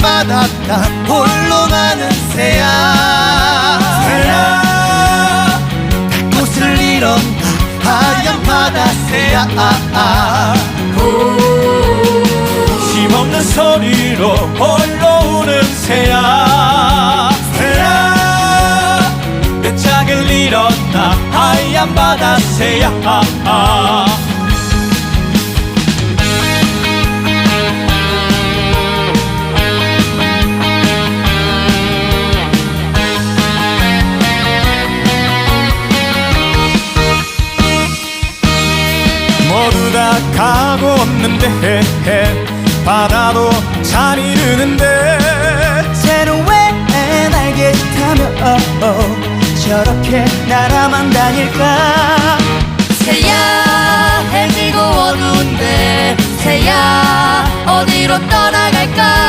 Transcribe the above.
바닷가 홀로 가는 새야. 새야. 꽃을 잃었나 하얀 바다 새야. 힘없는 소리로 홀로 우는 새야. 새야. 내 짝을 잃었나 하얀 바다 새야 모두 다 가고 없는데 바다도 잘 이르는데 새로운 날개 타며 저렇게 날아만 다닐까? 새야 해지고 어두운데 새야 어디로 떠나갈까